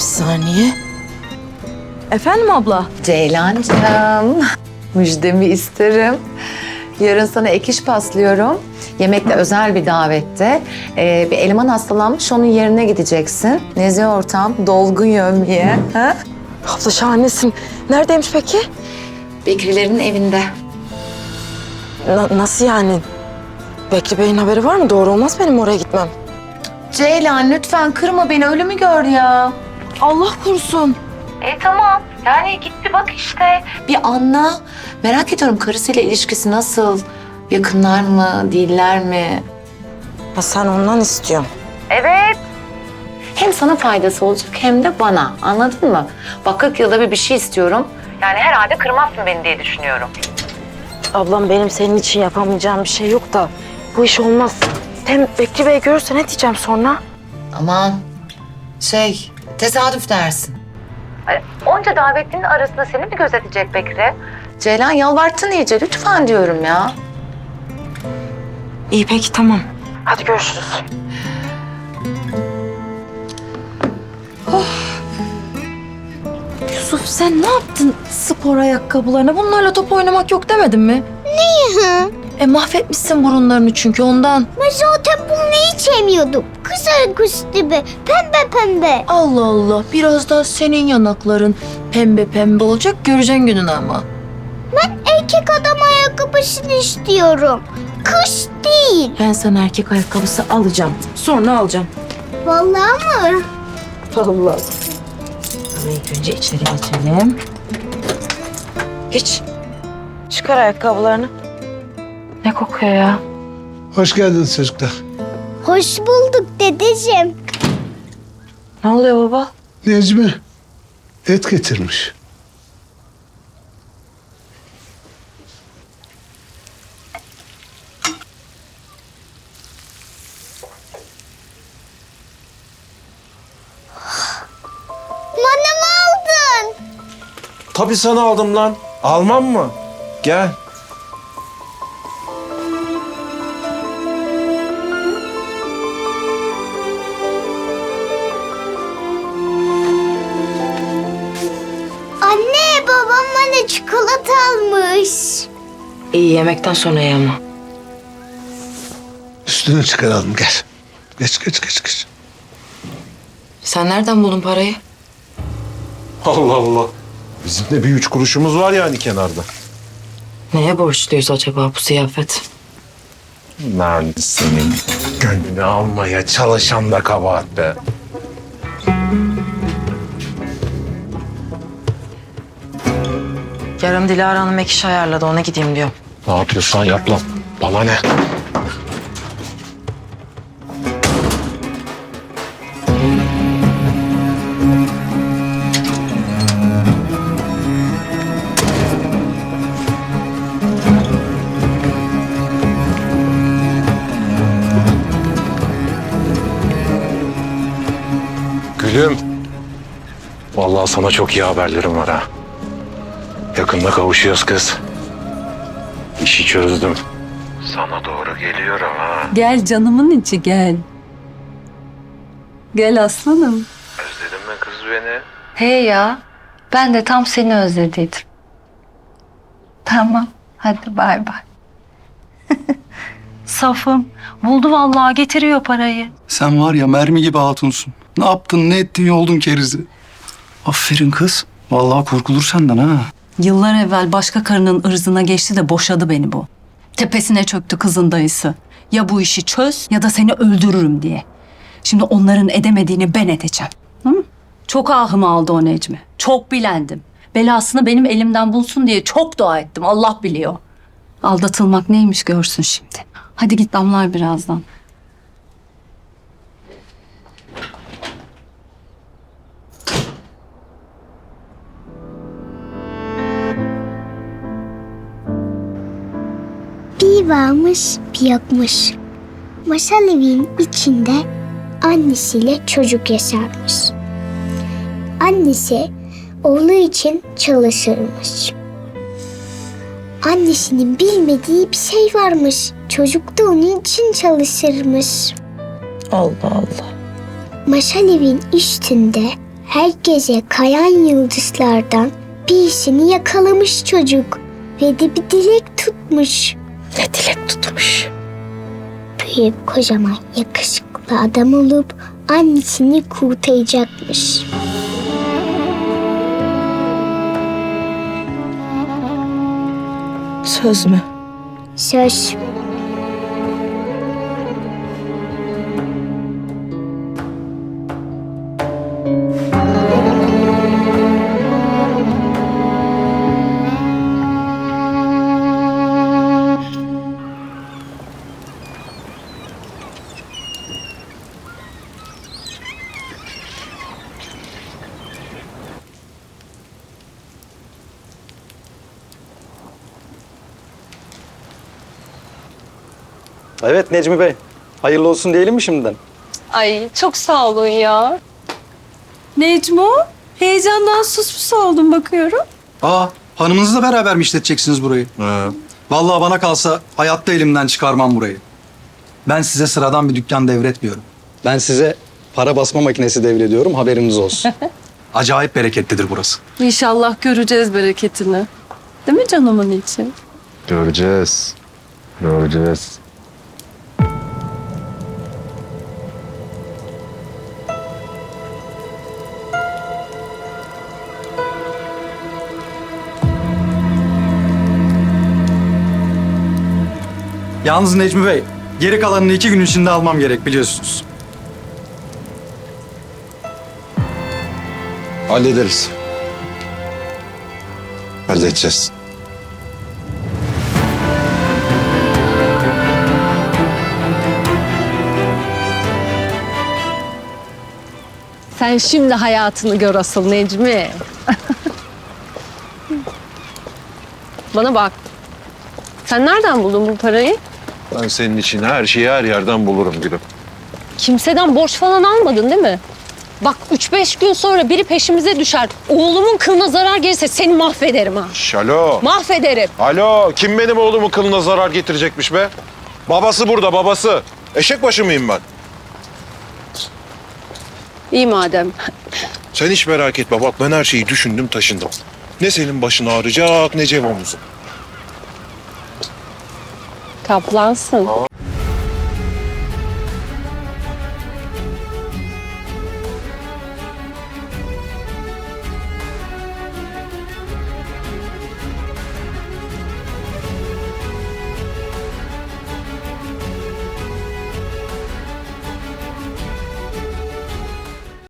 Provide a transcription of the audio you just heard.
Bir saniye. Efendim abla? Ceylancığım, müjdemi isterim. Yarın sana ek iş paslıyorum. Yemekte özel bir davette. Ee, bir eleman hastalanmış, onun yerine gideceksin. Nezi ortam, dolgun yövmiye. Ha? Abla şahanesin. Neredeymiş peki? Bekrilerin evinde. Na- nasıl yani? Bekri Bey'in haberi var mı? Doğru olmaz benim oraya gitmem. Ceylan lütfen kırma beni, ölümü gör ya. Allah korusun. E tamam. Yani git bir bak işte. Bir anla. Merak ediyorum karısıyla ilişkisi nasıl? Yakınlar mı, değiller mi? Ha, sen ondan istiyorsun. Evet. Hem sana faydası olacak hem de bana. Anladın mı? Bak 40 yılda bir bir şey istiyorum. Yani herhalde kırmazsın beni diye düşünüyorum. Ablam benim senin için yapamayacağım bir şey yok da bu iş olmaz. Hem Bekri Bey görürse ne diyeceğim sonra? Aman şey tesadüf dersin. Onca davetlinin arasında seni mi gözetecek Bekri? Ceylan yalvarttın iyice lütfen diyorum ya. İyi peki tamam. Hadi görüşürüz. Yusuf sen ne yaptın spor ayakkabılarına? Bunlarla top oynamak yok demedin mi? Hı. E mahvetmişsin burunlarını çünkü ondan. Ben zaten bunu hiç yemiyordum. Kızarık kuş gibi. Pembe pembe. Allah Allah biraz daha senin yanakların pembe pembe olacak göreceksin gününü ama. Erkek adam ayakkabısını istiyorum. Kış değil. Ben sana erkek ayakkabısı alacağım. Sonra alacağım. Vallahi mı? Allah. Ama ilk önce içeri geçelim. Geç. Çıkar ayakkabılarını. Ne kokuyor ya? Hoş geldiniz çocuklar. Hoş bulduk dedeciğim. Ne oluyor baba? Necmi et getirmiş. Bana mı aldın? Tabii sana aldım lan. Almam mı? Gel. Almış. İyi yemekten sonra ye ama. Üstünü çıkaralım gel. Geç geç geç geç. Sen nereden buldun parayı? Allah Allah. Bizim de bir üç kuruşumuz var yani kenarda. Neye borçluyuz acaba bu ziyafet? Lan senin gönlünü almaya çalışan da kabahat be. Yarın Dilara Hanım ek iş ayarladı ona gideyim diyor. Ne yapıyorsan yap lan. Bana ne? Gülüm. Vallahi sana çok iyi haberlerim var ha. Yakında kavuşuyoruz kız. İşi çözdüm. Sana doğru geliyorum ha. Gel canımın içi gel. Gel aslanım. Özledin mi kız beni? He ya. Ben de tam seni özlediydim. Tamam. Hadi bay bay. Safım. Buldu vallahi getiriyor parayı. Sen var ya mermi gibi hatunsun. Ne yaptın ne ettin yoldun kerizi. Aferin kız. Vallahi korkulur senden ha. Yıllar evvel başka karının ırzına geçti de boşadı beni bu. Tepesine çöktü kızın dayısı. Ya bu işi çöz ya da seni öldürürüm diye. Şimdi onların edemediğini ben edeceğim. Hı? Çok ahımı aldı o Necmi. Çok bilendim. Belasını benim elimden bulsun diye çok dua ettim. Allah biliyor. Aldatılmak neymiş görsün şimdi. Hadi git damlar birazdan. Varmış bir yokmuş. Masal evin içinde annesiyle çocuk yaşarmış. Annesi oğlu için çalışırmış. Annesinin bilmediği bir şey varmış. Çocuk da onun için çalışırmış. Allah Allah. Maşal evin üstünde Herkese kayan yıldızlardan bir işini yakalamış çocuk. Ve de bir dilek tutmuş. Ne dilek tutmuş. Büyüyüp kocaman yakışıklı adam olup annesini kurtaracakmış. Söz mü? Söz. Evet Necmi Bey. Hayırlı olsun diyelim mi şimdiden? Ay çok sağ olun ya. Necmo, heyecandan sus pus oldum bakıyorum. Aa, hanımınızla beraber mi işleteceksiniz burayı? Vallahi bana kalsa hayatta elimden çıkarmam burayı. Ben size sıradan bir dükkan devretmiyorum. Ben size para basma makinesi devrediyorum haberiniz olsun. Acayip bereketlidir burası. İnşallah göreceğiz bereketini. Değil mi canımın için? Göreceğiz. Göreceğiz. Yalnız Necmi Bey, geri kalanını iki gün içinde almam gerek biliyorsunuz. Hallederiz. Halledeceğiz. Sen şimdi hayatını gör asıl Necmi. Bana bak. Sen nereden buldun bu parayı? Ben senin için her şeyi her yerden bulurum gülüm. Kimseden borç falan almadın değil mi? Bak üç beş gün sonra biri peşimize düşer. Oğlumun kılına zarar gelirse seni mahvederim ha. Şalo. Mahvederim. Alo, kim benim oğlumun kılına zarar getirecekmiş be? Babası burada, babası. Eşek başı mıyım ben? İyi madem. Sen hiç merak etme bak ben her şeyi düşündüm taşındım. Ne senin başın ağrıyacak ne Cem omuzun. Kaplansın.